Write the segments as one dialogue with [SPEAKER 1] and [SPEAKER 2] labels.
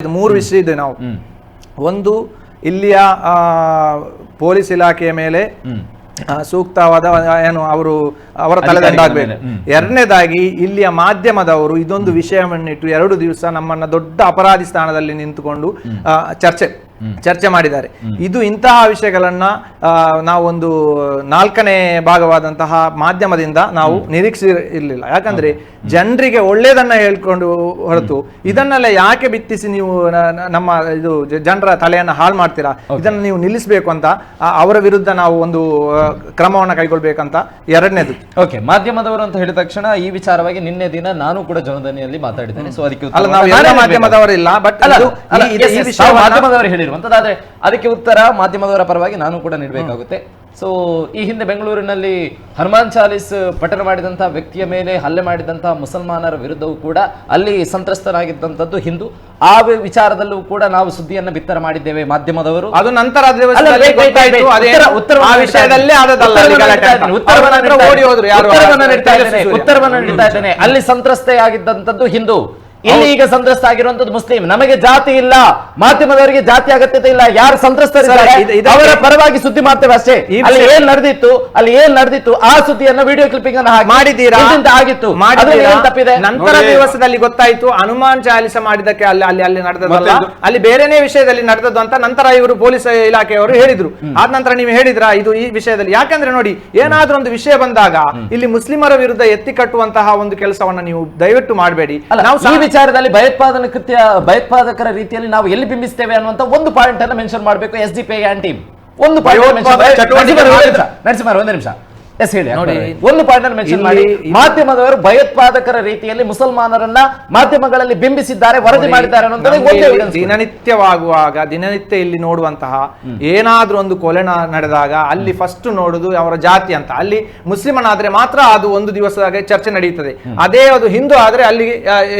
[SPEAKER 1] ಇದು ಮೂರು ವಿಷಯ ಇದೆ ನಾವು. ಒಂದು ಇಲ್ಲಿಯ ಆ, ಪೊಲೀಸ್ ಇಲಾಖೆಯ ಮೇಲೆ ಸೂಕ್ತವಾದ ಏನು ಅವರು ಅವರ ತಲೆದಂಡಾಗಬೇಕು ಎರಡನೇದಾಗಿ ಇಲ್ಲಿಯ ಮಾಧ್ಯಮದವರು ಇದೊಂದು ವಿಷಯವನ್ನಿಟ್ಟು ಎರಡು ದಿವಸ ನಮ್ಮನ್ನ ದೊಡ್ಡ ಅಪರಾಧಿ ಸ್ಥಾನದಲ್ಲಿ ನಿಂತುಕೊಂಡು ಚರ್ಚೆ ಚರ್ಚೆ ಮಾಡಿದ್ದಾರೆ. ಇದು ಇಂತಹ ವಿಷಯಗಳನ್ನ ನಾವು ನಾವೊಂದು ನಾಲ್ಕನೇ ಭಾಗವಾದಂತಹ ಮಾಧ್ಯಮದಿಂದ ನಾವು ನಿರೀಕ್ಷೆ ಇರಲಿಲ್ಲ ಯಾಕಂದ್ರೆ ಜನರಿಗೆ ಒಳ್ಳೇದನ್ನ ಹೇಳ್ಕೊಂಡು ಹೊರತು ಇದನ್ನೆಲ್ಲ ಯಾಕೆ ಬಿತ್ತಿಸಿ ನೀವು ನಮ್ಮ ಇದು ಜನರ ತಲೆಯನ್ನ ಹಾಳು ಮಾಡ್ತೀರಾ? ಇದನ್ನು ನೀವು ನಿಲ್ಲಿಸಬೇಕು ಅಂತ ಅವರ ವಿರುದ್ಧ ನಾವು ಒಂದು ಕ್ರಮವನ್ನು ಕೈಗೊಳ್ಬೇಕಂತ ಎರಡನೇದು.
[SPEAKER 2] ಓಕೆ ಮಾಧ್ಯಮದವರು ಅಂತ ಹೇಳಿದ ತಕ್ಷಣ ಈ ವಿಚಾರವಾಗಿ ನಿನ್ನೆ ದಿನ ನಾನು ಕೂಡ ಜನಧನಿಯಲ್ಲಿ ಮಾತಾಡಿದ್ದೇನೆ. ಸೊ ಅದಕ್ಕೆ ನಾನೇ
[SPEAKER 1] ಮಾಧ್ಯಮದವರಿಲ್ಲ ಬಟ್
[SPEAKER 2] ಮಾಧ್ಯಮದವರು ಹೇಳಿರುವಂತದ್ದು ಆದ್ರೆ ಅದಕ್ಕೆ ಉತ್ತರ ಮಾಧ್ಯಮದವರ ಪರವಾಗಿ ನಾನು ಕೂಡ ನೀಡಬೇಕಾಗುತ್ತೆ ಸೊ ಈ ಹಿಂದೆ ಬೆಂಗಳೂರಿನಲ್ಲಿ ಹನುಮಾನ್ ಚಾಲೀಸ್ ಪಠಣ ಮಾಡಿದಂತಹ ವ್ಯಕ್ತಿಯ ಮೇಲೆ ಹಲ್ಲೆ ಮಾಡಿದಂತಹ ಮುಸಲ್ಮಾನರ ವಿರುದ್ಧವೂ ಕೂಡ ಅಲ್ಲಿ ಸಂತ್ರಸ್ತರಾಗಿದ್ದಂಥದ್ದು ಹಿಂದೂ ಆ ವಿಚಾರದಲ್ಲೂ ಕೂಡ ನಾವು ಸುದ್ದಿಯನ್ನ ಬಿತ್ತರ ಮಾಡಿದ್ದೇವೆ ಮಾಧ್ಯಮದವರು
[SPEAKER 1] ಅದು ನಂತರ
[SPEAKER 2] ಉತ್ತರವನ್ನು ನೀಡ್ತಾ ಇದ್ದೇನೆ.
[SPEAKER 1] ಅಲ್ಲಿ
[SPEAKER 2] ಉತ್ತರವನ್ನ
[SPEAKER 1] ಗಲಾಟೆ
[SPEAKER 2] ನೀಡ್ತಾ
[SPEAKER 1] ಅಂತ.
[SPEAKER 2] ಇದ್ದೇನೆ. ಉತ್ತರವನ್ನ
[SPEAKER 1] ಅವ್ರ ಹತ್ರ
[SPEAKER 2] ನೀಡ್ತಾ
[SPEAKER 1] ಓಡಿ ಹೋದ್ರು ಯಾರು
[SPEAKER 2] ಉತ್ತರವನ್ನ
[SPEAKER 1] ಆ
[SPEAKER 2] ಇದ್ದೇನೆ.
[SPEAKER 1] ತೇಜಸ್ವಿ ಸೂರ್ಯ.
[SPEAKER 2] ಉತ್ತರವನ್ನ ನೀಡ್ತಾ ಇದ್ದೇನೆ ಅಲ್ಲಿ ಸಂತ್ರಸ್ತೆ ಆಗಿದ್ದಂಥದ್ದು ಹಿಂದೂ ಇಲ್ಲಿ ಈಗ ಸಂತ್ರಸ್ತ ಆಗಿರುವಂತದ್ದು ಮುಸ್ಲಿಂ? ನಮಗೆ ಜಾತಿ ಇಲ್ಲ. ಮಾಧ್ಯಮದವರಿಗೆ ಜಾತಿ ಅಗತ್ಯತೆ ಇಲ್ಲ. ಯಾರು ಸಂತ್ರಸ್ತರಿದ್ದಾರೆ ಅವರ ಪರವಾಗಿ ಸುದ್ದಿ ಮಾಡ್ತೇವೆ ಅಷ್ಟೇ. ಅಲ್ಲಿ ಏನ್ ನಡೆದಿತ್ತು? ಅಲ್ಲಿ ಏನ್ ನಡೆದಿತ್ತು? ಆ ಸುದ್ದಿಯನ್ನ ವಿಡಿಯೋ ಕ್ಲಿಪ್ಪಿಂಗ್ ಅನ್ನು ಇಂತಿಂತ ಆಗಿತ್ತು? ತಪ್ಪಿದೆ?
[SPEAKER 1] ನಂತರ ದಿವಸದಲ್ಲಿ ಗೊತ್ತಾಯ್ತು ಹನುಮಾನ್ ಚಾಲಿಸ ಮಾಡಿದಕ್ಕೆ ಅಲ್ಲಿ ಅಲ್ಲಿ ಅಲ್ಲಿ ನಡೆದದಲ್ಲ ಅಲ್ಲಿ ಬೇರೆನೇ ವಿಷಯದಲ್ಲಿ ನಡೆದದ್ದು ಅಂತ ನಂತರ ಇವರು ಪೊಲೀಸ್ ಇಲಾಖೆಯವರು ಹೇಳಿದ್ರು. ಆದ ನಂತರ ನೀವು ಹೇಳಿದ್ರ? ಇದು ಈ ವಿಷಯದಲ್ಲಿ. ಯಾಕಂದ್ರೆ ನೋಡಿ ಏನಾದ್ರೂ ಒಂದು ವಿಷಯ ಬಂದಾಗ ಇಲ್ಲಿ ಮುಸ್ಲಿಮರ ವಿರುದ್ಧ ಎತ್ತಿ ಕಟ್ಟುವಂತಹ ಒಂದು ಕೆಲಸವನ್ನ ನೀವು ದಯವಿಟ್ಟು ಮಾಡಬೇಡಿ. ನಾವು
[SPEAKER 2] ವಿಚಾರದಲ್ಲಿ ಭಯೋತ್ಪಾದನ ಕೃತ್ಯ ಭಯೋತ್ಪಾದಕರ ರೀತಿಯಲ್ಲಿ ನಾವು ಎಲ್ಲಿ ಬಿಂಬಿಸ್ತೇವೆ ಅನ್ನುವಂತ ಒಂದು ಪಾಯಿಂಟ್ ಅನ್ನ ಮೆನ್ಷನ್ ಮಾಡಬೇಕು ಎಸ್ ಡಿ ಪಿ ಟೀಮ್ ಒಂದು ಪಾಯಿಂಟ್ ನರಸಿಂಹ ಒಂದು ನಿಮಿಷ. ಎಸ್ ಹೇಳಿ
[SPEAKER 1] ನೋಡಿ,
[SPEAKER 2] ಒಂದು ಪಾಯಿಂಟ್ ಮೆನ್ಷನ್ ಮಾಡಿ. ಮಾಧ್ಯಮದವರು ಭಯೋತ್ಪಾದಕರ ರೀತಿಯಲ್ಲಿ ಮುಸಲ್ಮಾನರನ್ನ ಮಾಧ್ಯಮಗಳಲ್ಲಿ ಬಿಂಬಿಸಿದ್ದಾರೆ ವರದಿ ಮಾಡಿದ್ದಾರೆ.
[SPEAKER 1] ದಿನನಿತ್ಯವಾಗುವಾಗ ದಿನನಿತ್ಯ ಇಲ್ಲಿ ನೋಡುವಂತಹ ಏನಾದ್ರೂ ಒಂದು ಕೊಲೆ ನಡೆದಾಗ ಅಲ್ಲಿ ಫಸ್ಟ್ ನೋಡುದು ಅವರ ಜಾತಿ ಅಂತ. ಅಲ್ಲಿ ಮುಸ್ಲಿಮನಾದ್ರೆ ಮಾತ್ರ ಅದು ಒಂದು ದಿವಸದಾಗ ಚರ್ಚೆ ನಡೆಯುತ್ತದೆ ಅದೇ ಅದು ಹಿಂದೂ ಆದ್ರೆ ಅಲ್ಲಿ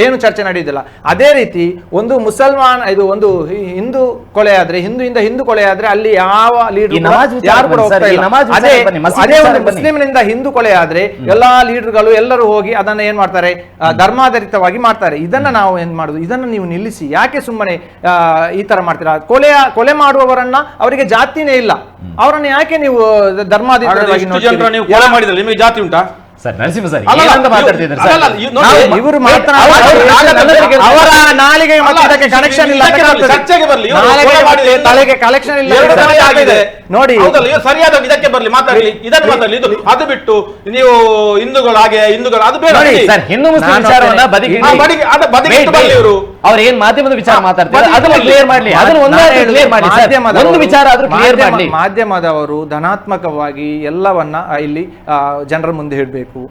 [SPEAKER 1] ಏನು ಚರ್ಚೆ ನಡೆಯುವುದಿಲ್ಲ ಅದೇ ರೀತಿ ಒಂದು ಮುಸಲ್ಮಾನ್ ಇದು ಒಂದು ಹಿಂದೂ ಕೊಲೆ ಆದ್ರೆ ಇಂದ ಹಿಂದೂ ಕೊಲೆ ಆದ್ರೆ ಅಲ್ಲಿ ಯಾವ ಲೀಡರ್ ಯಾರು ಕೂಡ ಅದೇ ಒಂದು
[SPEAKER 2] ಬನ್ನಿ.
[SPEAKER 1] ಮುಸ್ಲಿಮನಿಂದ ಹಿಂದೂ ಕೊಲೆ ಆದ್ರೆ ಎಲ್ಲಾ ಲೀಡರ್ಗಳು ಎಲ್ಲರೂ ಹೋಗಿ ಅದನ್ನ ಏನ್ ಮಾಡ್ತಾರೆ? ಧರ್ಮಾಧಾರಿತವಾಗಿ ಮಾಡ್ತಾರೆ. ಇದನ್ನ ನಾವು ಏನ್ ಮಾಡುದು? ಇದನ್ನ ನೀವು ನಿಲ್ಲಿಸಿ. ಯಾಕೆ ಸುಮ್ಮನೆ ಈ ತರ ಮಾಡ್ತೀರಾ? ಕೊಲೆಯ ಕೊಲೆ ಮಾಡುವವರನ್ನ ಅವರಿಗೆ ಜಾತಿನೇ ಇಲ್ಲ. ಅವರನ್ನ ಯಾಕೆ ನೀವು ಧರ್ಮಾಧಾರಿತವಾಗಿ
[SPEAKER 3] ಕೊಲೆ ಜಾತಿ ಉಂಟಾ?
[SPEAKER 2] ಸರ್ ನರಸಿಂಹ ಸರ್ ಏನಂತ ಮಾತಾಡ್ತಿದ್ದಾರೆ ಸರ್?
[SPEAKER 3] ಇವರು
[SPEAKER 2] ಅವ್ರು-
[SPEAKER 1] ನಾಲಿಗೆ ಇದಕ್ಕೆ ಕನೆಕ್ಷನ್ ಇಲ್ಲ
[SPEAKER 3] ಚರ್ಚೆಗೆ ಬರ್ಲಿ.
[SPEAKER 1] ನಾಲಿಗೆ ತಲೆಗೆ ಕಲೆಕ್ಷನ್ ಇಲ್ಲ
[SPEAKER 3] ಎರಡು ಆಗಿದೆ.
[SPEAKER 1] ನೋಡಿ.
[SPEAKER 3] ಸರಿಯಾದ ಇದಕ್ಕೆ ಬರಲಿ ಮಾತಾಡಲಿ ಇದನ್ನು ಮಾತಾಡ್ಲಿ ಇದು ಅದು ಬಿಟ್ಟು ನೀವು ಹಿಂದೂಗಳು ಹಾಗೆ ಹಿಂದೂಗಳು ಅದು ಬೇಡ
[SPEAKER 1] ನೋಡಿ,
[SPEAKER 2] ಸರ್ ಹಿಂದೂ ಮುಸ್ಲಿಂ
[SPEAKER 1] ನಾನು
[SPEAKER 2] ವಿಚಾರವನ್ನ
[SPEAKER 3] ಬದಿಗಿಟ್ಟು
[SPEAKER 2] Wait,
[SPEAKER 3] ಬರ್ಲಿ ಇವರು.
[SPEAKER 2] ಅವ್ರು ಏನ್ ಮಾಧ್ಯಮದ ವಿಚಾರ ಮಾತಾಡ್ತಾರೆ ಅದನ್ನ ಕ್ಲಿಯರ್ ಮಾಡ್ಲಿ. ಅದನ್ನ
[SPEAKER 1] ನಾನು
[SPEAKER 2] ಒಂದಾದ್ರೂ ಕ್ಲಿಯರ್ ಮಾಡಿ ಸರ್.
[SPEAKER 1] ಮಾಧ್ಯಮದವರು-
[SPEAKER 2] ಒಂದು ವಿಚಾರ ಆದ್ರೂ ಕ್ಲಿಯರ್ ಮಾಡ್ಲಿ.
[SPEAKER 1] ಮಾಧ್ಯಮದವರು ಧನಾತ್ಮಕವಾಗಿ ಎಲ್ಲವನ್ನ ಇಲ್ಲಿ ಜನರ ಮುಂದೆ ಹೇಳಬೇಕು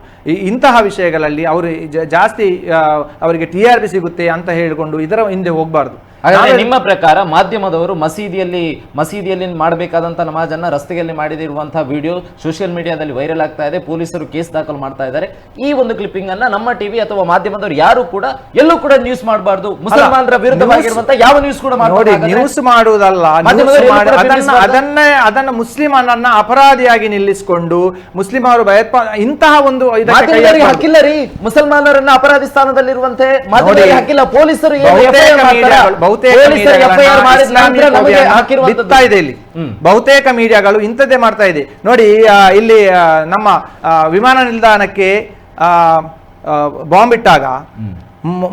[SPEAKER 1] ಇಂತಹ ವಿಷಯಗಳಲ್ಲಿ ಅವರು ಜಾಸ್ತಿ ಅವರಿಗೆ ಟಿ ಆರ್ ಪಿ ಸಿಗುತ್ತೆ ಅಂತ ಹೇಳಿಕೊಂಡು ಇದರ ಹಿಂದೆ ಹೋಗಬಾರ್ದು.
[SPEAKER 2] ನಿಮ್ಮ ಪ್ರಕಾರ ಮಾಧ್ಯಮದವರು ಮಸೀದಿಯಲ್ಲಿ ಮಸೀದಿಯಲ್ಲಿ ಮಾಡಬೇಕಾದಂತ ನಮಾಜನ್ನ ರಸ್ತೆಯಲ್ಲಿ ಮಾಡಿದಿರುವಂತಹ ವಿಡಿಯೋ ಸೋಷಿಯಲ್ ಮೀಡಿಯಾದಲ್ಲಿ ವೈರಲ್ ಆಗ್ತಾ ಇದೆ ಪೊಲೀಸರು ಕೇಸ್ ದಾಖಲು ಮಾಡ್ತಾ ಇದ್ದಾರೆ. ಈ ಒಂದು ಕ್ಲಿಪ್ಪಿಂಗ್ ಅನ್ನ ನಮ್ಮ ಟಿವಿ ಅಥವಾ ಮಾಧ್ಯಮದವರು ಯಾರು ಕೂಡ ಎಲ್ಲೂ ಕೂಡ ನ್ಯೂಸ್ ಮಾಡಬಾರ್ದು. ಮುಸಲ್ಮಾನರ ವಿರುದ್ಧವಾಗಿರುವಂತಹ ಯಾವ ನ್ಯೂಸ್ ಕೂಡ
[SPEAKER 1] ನೋಡಿ ನ್ಯೂಸ್ ಮಾಡುವುದಲ್ಲ ಅದನ್ನ? ಅದನ್ನೇ ಮುಸ್ಲಿಮನನ್ನ ಅಪರಾಧಿಯಾಗಿ ನಿಲ್ಲಿಸಿಕೊಂಡು ಮುಸ್ಲಿಮರು ಅವರು ಭಯೋತ್ಪಾ ಇಂತಹ ಒಂದು.
[SPEAKER 2] ಹಕ್ಕಿಲ್ಲ ರೀ. ಮುಸಲ್ಮಾನರನ್ನ ಅಪರಾಧಿ ಸ್ಥಾನದಲ್ಲಿರುವಂತೆ ಇರುವಂತೆ
[SPEAKER 1] ನೋಡಿ,
[SPEAKER 2] ಹಕ್ಕಿಲ್ಲ ಪೊಲೀಸರು
[SPEAKER 1] ಬಹುತೇಕ. ಬಿತ್ತಾ ಇದೆ ಇಲ್ಲಿ. ಬಹುತೇಕ ಮೀಡಿಯಾಗಳು ಇಂಥದ್ದೇ ಮಾಡ್ತಾ ಇದೆ ನೋಡಿ ಇಲ್ಲಿ ನಮ್ಮ ವಿಮಾನ ನಿಲ್ದಾಣಕ್ಕೆ ಬಾಂಬ್ ಇಟ್ಟಾಗ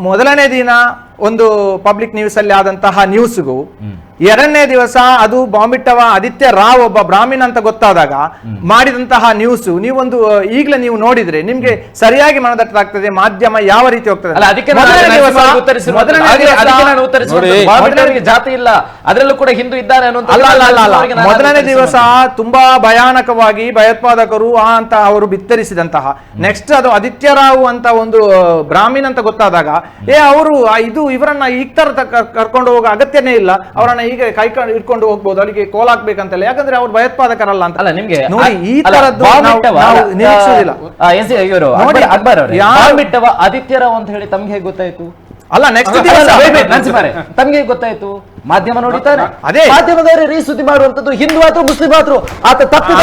[SPEAKER 1] ಮೊದಲನೇ ದಿನ ಒಂದು ಪಬ್ಲಿಕ್ ನ್ಯೂಸ್ ಅಲ್ಲಿ ಆದಂತಹ ನ್ಯೂಸ್ಗೂ ಎರಡನೇ ದಿವಸ ಅದು ಬಾಂಬಿಟ್ಟವ ಆದಿತ್ಯ ರಾವ್ ಒಬ್ಬ ಬ್ರಾಹ್ಮಣ ಅಂತ ಗೊತ್ತಾದಾಗ ಮಾಡಿದಂತಹ ನ್ಯೂಸ್ ನೀವೊಂದು ಈಗಲೇ ನೀವು ನೋಡಿದ್ರೆ ನಿಮ್ಗೆ ಸರಿಯಾಗಿ ಮನದಟ್ಟಾಗ್ತದೆ ಮಾಧ್ಯಮ ಯಾವ ರೀತಿ ಹೋಗ್ತದೆ
[SPEAKER 2] ಜಾತಿ ಇಲ್ಲ. ಅದರಲ್ಲೂ ಕೂಡ ಹಿಂದೂ ಇದ್ದಾರೆ
[SPEAKER 1] ಮೊದಲನೇ ದಿವಸ ತುಂಬಾ ಭಯಾನಕವಾಗಿ ಭಯೋತ್ಪಾದಕರು ಆ ಅಂತ ಅವರು ಬಿತ್ತರಿಸಿದಂತಹ. ನೆಕ್ಸ್ಟ್ ಅದು ಆದಿತ್ಯರಾವ್ ಅಂತ ಒಂದು ಬ್ರಾಹ್ಮಣ ಅಂತ ಗೊತ್ತಾದಾಗ ಏ ಅವರು ಇದು ಇವರನ್ನ ಈಗ ತರ ಕರ್ಕೊಂಡು ಹೋಗೋ ಅಗತ್ಯನೇ ಇಲ್ಲ. ಅವರನ್ನ ಹೀಗೆ ಕೈ ಇಟ್ಕೊಂಡು ಹೋಗ್ಬೋದು ಅವರಿಗೆ ಕೋಲ್ ಹಾಕ್ಬೇಕಂತಲ್ಲ. ಯಾಕಂದ್ರೆ ಅವ್ರು ಭಯೋತ್ಪಾದಕರಲ್ಲ ಅಂತ.
[SPEAKER 2] ಅಲ್ಲ ನಿಮ್ಗೆ
[SPEAKER 1] ನೋಡಿ ಈ ತರದ್ದು
[SPEAKER 2] ಇವರು ಅಕ್ಬರ್- ಆದಿತ್ಯರಾವ್ ಅಂತ ಹೇಳಿ ತಮ್ಗೆ ಹೇಗೆ ಗೊತ್ತಾಯ್ತು?
[SPEAKER 1] ಅಲ್ಲ ನೆಕ್ಸ್ಟ್
[SPEAKER 2] ತಮ್ಗೆ ಗೊತ್ತಾಯ್ತು? ಮಾಧ್ಯಮ ನೋಡಿತಾನೆ
[SPEAKER 1] ಅದೇ.
[SPEAKER 2] ಮಾಧ್ಯಮದವರೇ ರೀ ಸುದ್ದಿ ಮಾಡುವಂತದ್ದು ಹಿಂದೂ ಆದ್ರೂ ಮುಸ್ಲಿಂ ಆದ್ರೂ ಆತ ತಪ್ಪಿದ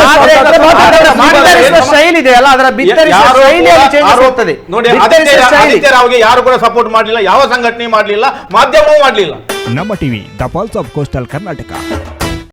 [SPEAKER 3] ಮಾತಾಡಿ.
[SPEAKER 1] ಶೈಲಿ ಇದೆ ಅಲ್ಲ ಅದರ ಬಿತ್ತರಿಸುತ್ತದೆ
[SPEAKER 3] ನೋಡಿ ಆದಿತ್ಯ ರಾವ್ಗೆ ಯಾರು ಕೂಡ ಸಪೋರ್ಟ್ ಮಾಡಲಿಲ್ಲ ಯಾವ ಸಂಘಟನೆ ಮಾಡಲಿಲ್ಲ ಮಾಧ್ಯಮವೂ ಮಾಡಲಿಲ್ಲ.
[SPEAKER 4] ನಮ್ಮ TV the pulse of coastal Karnataka